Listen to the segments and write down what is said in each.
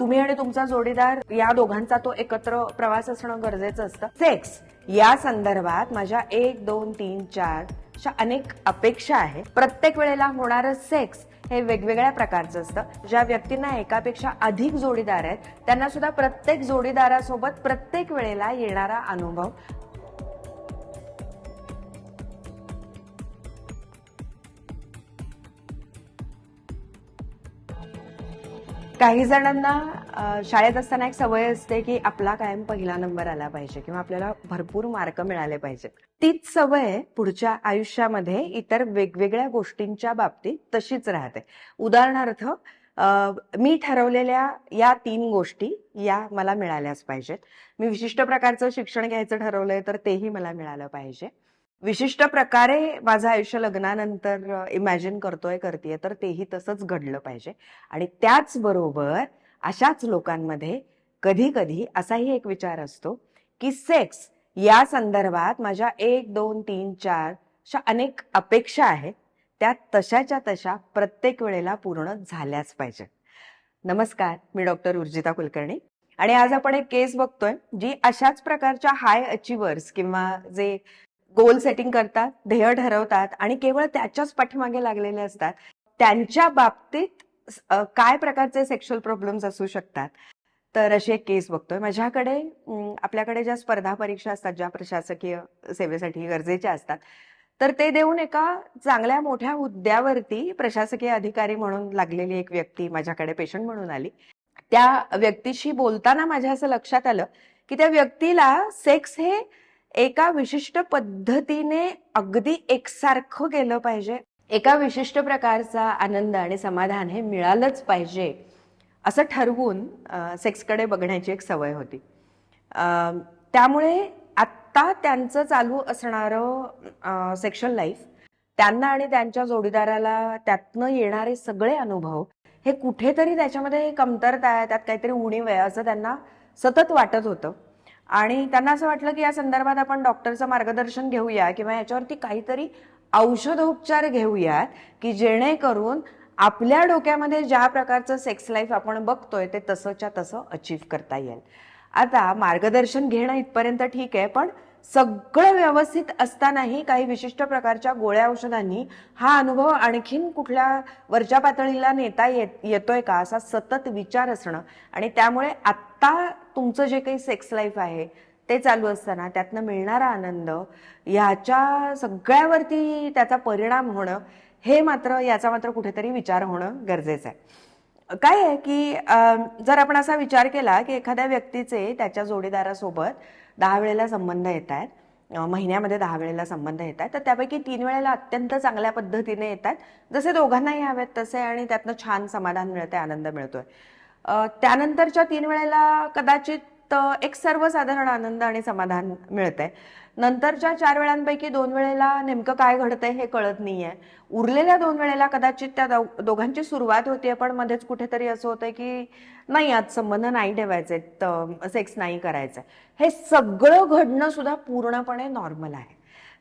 तुम्ही आणि तुमचा जोडीदार या दोघांचा तो एकत्र प्रवास असणं गरजेचं असतं. सेक्स या संदर्भात माझ्या एक दोन तीन चार अशा अनेक अपेक्षा आहेत. प्रत्येक वेळेला होणारं सेक्स हे वेगवेगळ्या प्रकारचं असतं. ज्या व्यक्तींना एकापेक्षा अधिक जोडीदार आहेत त्यांना सुद्धा प्रत्येक जोडीदारासोबत प्रत्येक वेळेला येणारा अनुभव. काही जणांना शाळेत असताना एक सवय असते की आपला कायम पहिला नंबर आला पाहिजे किंवा आपल्याला भरपूर मार्क मिळाले पाहिजेत. तीच सवय पुढच्या आयुष्यामध्ये इतर वेगवेगळ्या गोष्टींच्या बाबतीत तशीच राहते. उदाहरणार्थ मी ठरवलेल्या या तीन गोष्टी या मला मिळाल्याच पाहिजेत. मी विशिष्ट प्रकारचं शिक्षण घ्यायचं ठरवलंय तर तेही मला मिळालं पाहिजे. विशिष्ट प्रकारे माझं आयुष्य लग्नानंतर इमॅजिन करतोय करतेय तर तेही तसंच घडलं पाहिजे. आणि त्याचबरोबर अशाच लोकांमध्ये कधी कधी असाही एक विचार असतो की सेक्स या संदर्भात माझ्या एक दोन तीन चार अशा अनेक अपेक्षा आहेत. त्या तशाच्या तशा प्रत्येक वेळेला पूर्ण झाल्याच पाहिजे नमस्कार मी डॉक्टर उर्जिता कुलकर्णी आणि आज आपण एक केस बघतोय जी अशाच प्रकारच्या हाय अचिव्हर्स किंवा जे गोल सेटिंग करतात ध्येय ठरवतात आणि केवळ त्याच्याच पाठीमागे लागलेले असतात त्यांच्या बाबतीत काय प्रकारचे सेक्शुअल प्रॉब्लेम्स असू शकतात? तर अशी एक केस बघतोय. माझ्याकडे आपल्याकडे ज्या स्पर्धा परीक्षा असतात ज्या प्रशासकीय सेवेसाठी गरजेच्या असतात तर ते देऊन एका चांगल्या मोठ्या हुद्द्यावरती प्रशासकीय अधिकारी म्हणून लागलेली एक व्यक्ती माझ्याकडे पेशंट म्हणून आली. त्या व्यक्तीशी बोलताना माझ्या असं लक्षात आलं की त्या व्यक्तीला सेक्स हे एका विशिष्ट पद्धतीने अगदी एकसारखं गेलं पाहिजे. एका विशिष्ट प्रकारचा आनंद आणि समाधान हे मिळालंच पाहिजे असं ठरवून सेक्सकडे बघण्याची एक सवय होती. त्यामुळे आत्ता त्यांचं चालू असणारं सेक्शुअल लाईफ त्यांना आणि त्यांच्या जोडीदाराला त्यातनं येणारे सगळे अनुभव हे कुठेतरी त्याच्यामध्ये कमतरता आहे त्यात काहीतरी उणीव आहे असं त्यांना सतत वाटत होतं. आणि त्यांना असं वाटलं की या संदर्भात आपण डॉक्टरचं मार्गदर्शन घेऊया किंवा याच्यावरती काहीतरी औषधोपचार घेऊयात की जेणेकरून आपल्या डोक्यामध्ये ज्या प्रकारचं सेक्स लाईफ आपण बघतोय ते तसंच्या तसं अचीव करता येईल. आता मार्गदर्शन घेणं इथपर्यंत ठीक आहे पण सगळं व्यवस्थित असतानाही काही विशिष्ट प्रकारच्या गोळ्या औषधांनी हा अनुभव आणखीन कुठल्या वरच्या पातळीला नेता येत येतोय का असा सतत विचार असणं आणि त्यामुळे आत्ता तुमचं जे काही सेक्स लाईफ आहे ते चालू असताना त्यातनं मिळणारा आनंद ह्याच्या सगळ्यावरती त्याचा परिणाम होणं हे मात्र याचा मात्र कुठेतरी विचार होणं गरजेचं आहे. काय आहे की जर आपण असा विचार केला की एखाद्या व्यक्तीचे त्याच्या जोडीदारासोबत दहा वेळेला संबंध येत आहेत महिन्यामध्ये दहा वेळेला संबंध येत आहेत तर त्यापैकी तीन वेळेला अत्यंत चांगल्या पद्धतीने येतात जसे दोघांनाही हवेत तसे आणि त्यातनं छान समाधान मिळते आनंद मिळतोय. त्यानंतरच्या तीन वेळेला कदाचित एक सर्वसाधारण आनंद आणि समाधान मिळतंय. नंतरच्या चार वेळांपैकी दोन वेळेला नेमकं काय घडतंय हे कळत नाहीये. उरलेल्या दोन वेळेला कदाचित त्या दो- दोघांची सुरुवात होतीये पण मध्येच कुठेतरी असं होतंय की नाही आज संबंध नाही ठेवायचे सेक्स नाही करायचंय. हे सगळं घडणं सुद्धा पूर्णपणे नॉर्मल आहे.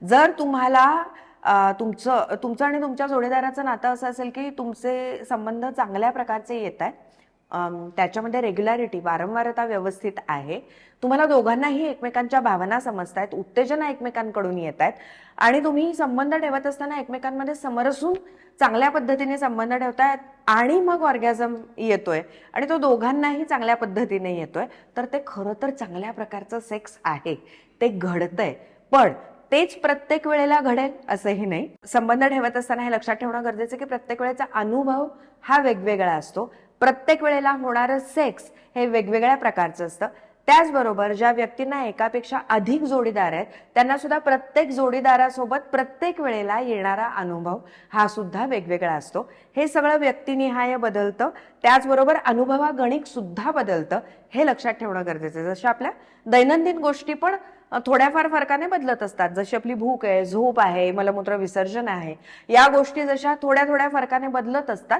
जर तुम्हाला तुमचं तुमचं आणि तुमच्या जोडीदाराचं नातं असं असेल की तुमचे संबंध चांगल्या प्रकारचे येत आहेत त्याच्यामध्ये रेग्युलॅरिटी वारंवारता व्यवस्थित आहे. तुम्हाला दोघांनाही एकमेकांच्या भावना समजतायत उत्तेजना एकमेकांकडून येत आहेत आणि तुम्ही संबंध ठेवत असताना एकमेकांमध्ये समरसून चांगल्या पद्धतीने संबंध ठेवतायत आणि मग ऑर्गॅझम येतोय आणि तो दोघांनाही चांगल्या पद्धतीने येतोय तर ते खरं तर चांगल्या प्रकारचं सेक्स आहे. ते घडतंय. पण तेच प्रत्येक वेळेला घडेल असंही नाही. संबंध ठेवत असताना हे लक्षात ठेवणं गरजेचं आहे की प्रत्येक वेळेचा अनुभव हा वेगवेगळा असतो. प्रत्येक वेळेला होणारं सेक्स हे वेगवेगळ्या प्रकारचं असतं. त्याचबरोबर ज्या व्यक्तींना एकापेक्षा अधिक जोडीदार आहेत त्यांना सुद्धा प्रत्येक जोडीदारासोबत प्रत्येक वेळेला येणारा अनुभव हा सुद्धा वेगवेगळा असतो. हे सगळं व्यक्तिनिहाय बदलतं. त्याचबरोबर अनुभवागणिक सुद्धा बदलतं. हे लक्षात ठेवणं गरजेचं आहे. आपल्या दैनंदिन गोष्टी पण थोड्याफार फरकाने बदलत असतात. जशी आपली भूक आहे झोप आहे मलमूत्र विसर्जन आहे. या गोष्टी जशा थोड्या थोड्या फरकाने बदलत असतात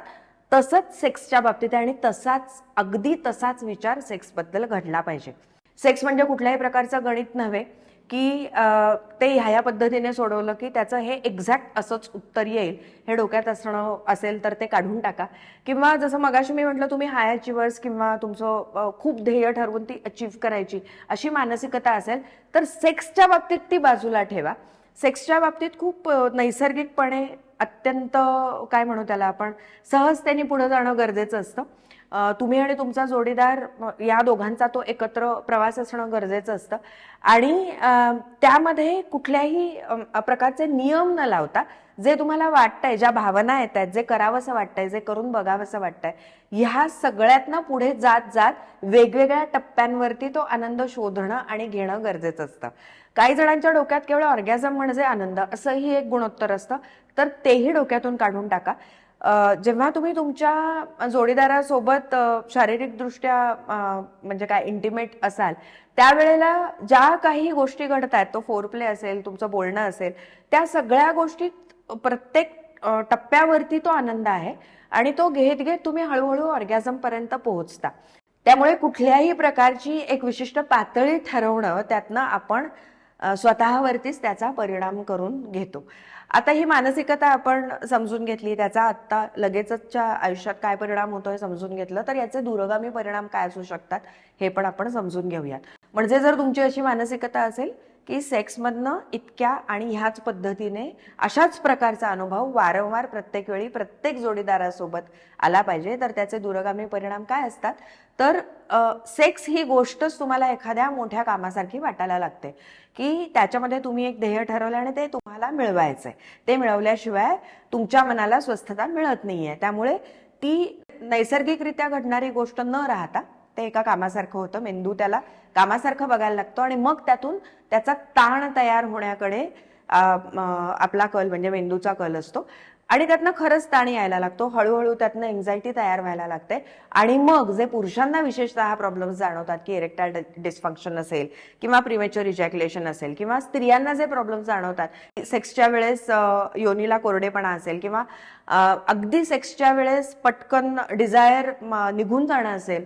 तसंच सेक्सच्या बाबतीत आहे आणि तसाच अगदी तसाच विचार सेक्सबद्दल घडला पाहिजे. सेक्स म्हणजे कुठल्याही प्रकारचं गणित नव्हे की ते ह्या ह्या पद्धतीने सोडवलं की त्याचं हे एक्झॅक्ट असंच उत्तर येईल. हे डोक्यात असणं असेल तर ते काढून टाका. किंवा जसं मगाशी मी म्हटलं तुम्ही हाय अचिव्हर्स किंवा तुमचं खूप ध्येय ठरवून ती अचीव्ह करायची अशी मानसिकता असेल तर सेक्सच्या बाबतीत ती बाजूला ठेवा. सेक्सच्या बाबतीत खूप नैसर्गिकपणे अत्यंत काय म्हणू त्याला आपण सहजतेने पुढे जाणं गरजेचं असतं. तुम्ही आणि तुमचा जोडीदार या दोघांचा तो एकत्र प्रवास असणं गरजेचं असतं. आणि त्यामध्ये कुठल्याही प्रकारचे नियम न लावता जे तुम्हाला वाटतंय ज्या भावना येत आहेत जे करावंसं वाटतंय जे करून बघावंसं वाटतंय ह्या सगळ्यातनं पुढे जात जात वेगवेगळ्या टप्प्यांवरती तो आनंद शोधणं आणि घेणं गरजेचं असतं. काही जणांच्या डोक्यात केवळ ऑर्गॅझम म्हणजे आनंद असंही एक गुणोत्तर असतं. तर तेही डोक्यातून काढून टाका. जेव्हा तुम्ही तुमच्या जोडीदारासोबत शारीरिकदृष्ट्या म्हणजे काय इंटिमेट असाल त्यावेळेला ज्या काही गोष्टी घडतात तो फोर प्ले असेल तुमचं बोलणं असेल त्या सगळ्या गोष्टीत प्रत्येक टप्प्यावरती तो आनंद आहे आणि तो घेत घेत तुम्ही हळूहळू ऑर्गॅझम पर्यंत पोहोचता. त्यामुळे कुठल्याही प्रकारची एक विशिष्ट पातळी ठरवणं त्यातनं आपण स्वतःवरतीच त्याचा परिणाम करून घेतो. आता ही मानसिकता आपण समजून घेतली त्याचा आत्ता लगेचच्या आयुष्यात काय परिणाम होतो हे समजून घेतलं तर याचे दूरगामी परिणाम काय असू शकतात हे पण आपण समजून घेऊयात. म्हणजे जर तुमची अशी मानसिकता असेल की सेक्समधनं इतक्या आणि ह्याच पद्धतीने अशाच प्रकारचा अनुभव वारंवार प्रत्येक वेळी प्रत्येक जोडीदारासोबत आला पाहिजे. तर त्याचे दूरगामी परिणाम काय असतात? तर सेक्स ही गोष्टच तुम्हाला एखाद्या मोठ्या कामासारखी वाटायला लागते. की त्याच्यामध्ये तुम्ही एक ध्येय ठरवलं आणि ते तुम्हाला मिळवायचंय. ते मिळवल्याशिवाय तुमच्या मनाला स्वस्थता मिळत नाहीये. त्यामुळे ती नैसर्गिकरित्या घडणारी गोष्ट न राहता ते एका कामासारखं होतं. मेंदू त्याला कामासारखं बघायला लागतो आणि मग त्यातून त्याचा ताण तयार होण्याकडे आपला कल म्हणजे मेंदूचा कल असतो. आणि त्यातनं खरंच ताण यायला लागतो. हळूहळू त्यातनं एन्झायटी तयार व्हायला लागते. आणि मग जे पुरुषांना विशेषतः हा प्रॉब्लेम जाणवतात की इरेक्टाईल डिस्फंक्शन असेल किंवा प्रिमेच्युअर इजॅक्युलेशन असेल किंवा स्त्रियांना जे प्रॉब्लेम जाणवतात सेक्सच्या वेळेस योनीला कोरडेपणा असेल किंवा अगदी सेक्सच्या वेळेस पटकन डिझायर निघून जाणं असेल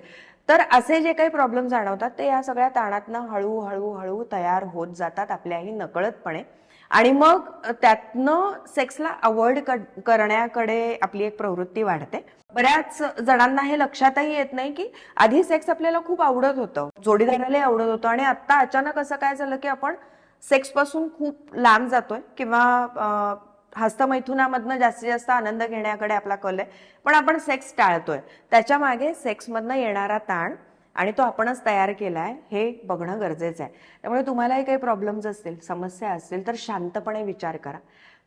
तर असे जे काही प्रॉब्लेम जाणवतात ते या सगळ्या ताणातनं हळूहळू हळू तयार होत जातात आपल्याही नकळतपणे. आणि मग त्यातनं सेक्सला अवॉइड करण्याकडे आपली एक प्रवृत्ती वाढते. बऱ्याच जणांना हे लक्षातही येत नाही की आधी सेक्स आपल्याला खूप आवडत होतं जोडीदारालाही आवडत होतं. आणि आता अचानक असं काय झालं की आपण सेक्सपासून खूप लांब जातोय किंवा हस्तमैथुनामधनं जास्तीत जास्त आनंद घेण्याकडे आपला कल आहे. पण आपण सेक्स टाळतोय. त्याच्यामागे सेक्समधनं येणारा ताण आणि तो आपणच तयार केलाय हे बघणं गरजेचं आहे. त्यामुळे तुम्हालाही काही प्रॉब्लेम्स असतील समस्या असतील तर शांतपणे विचार करा.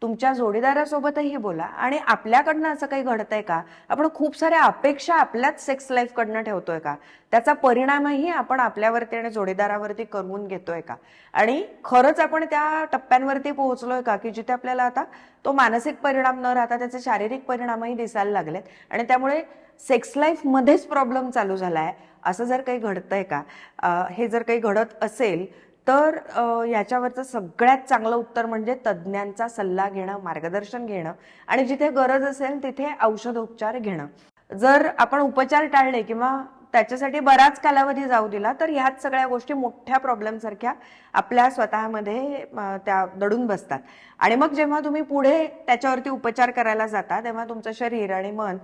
तुमच्या जोडीदारासोबतही बोला. आणि आपल्याकडनं असं काही घडतंय का? आपण खूप साऱ्या अपेक्षा आपल्याच सेक्स लाईफकडनं ठेवतोय का? त्याचा परिणामही आपण आपल्यावरती आणि जोडीदारावरती करून घेतोय का? आणि खरंच आपण त्या टप्प्यांवरती पोहोचलोय का? की जिथे आपल्याला आता तो मानसिक परिणाम न राहता त्याचे शारीरिक परिणामही दिसायला लागलेत. आणि त्यामुळे सेक्स लाईफ मध्येच प्रॉब्लेम चालू झालाय. असं जर काही घडतंय का? आ, हे जर काही घडत असेल तर याच्यावरचं सगळ्यात चांगलं उत्तर म्हणजे तज्ज्ञांचा सल्ला घेणं मार्गदर्शन घेणं आणि जिथे गरज असेल तिथे औषधोपचार घेणं. जर आपण उपचार टाळले किंवा त्याच्यासाठी बराच कालावधी जाऊ दिला तर ह्याच सगळ्या गोष्टी मोठ्या प्रॉब्लेम सारख्या आपल्या स्वतःमध्ये त्या दडून बसतात. आणि मग जेव्हा तुम्ही पुढे त्याच्यावरती उपचार करायला जाता तेव्हा तुमचं शरीर आणि मन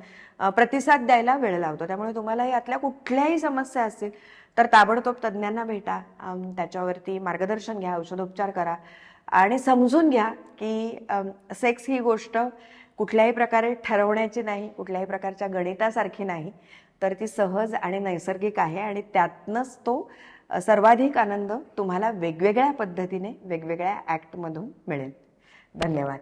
प्रतिसाद द्यायला वेळ लावतो. त्यामुळे तुम्हाला यातल्या कुठल्याही समस्या असतील तर ताबडतोब तज्ज्ञांना भेटा. त्याच्यावरती मार्गदर्शन घ्या औषधोपचार करा. आणि समजून घ्या की सेक्स ही गोष्ट कुठल्याही प्रकारे ठरवण्याची नाही कुठल्याही प्रकारच्या गणितासारखी नाही तर ती सहज आणि नैसर्गिक आहे आणि त्यातनंच तो सर्वाधिक आनंद तुम्हाला वेगवेगळ्या पद्धतीने वेगवेगळ्या ॲक्टमधून मिळेल. धन्यवाद.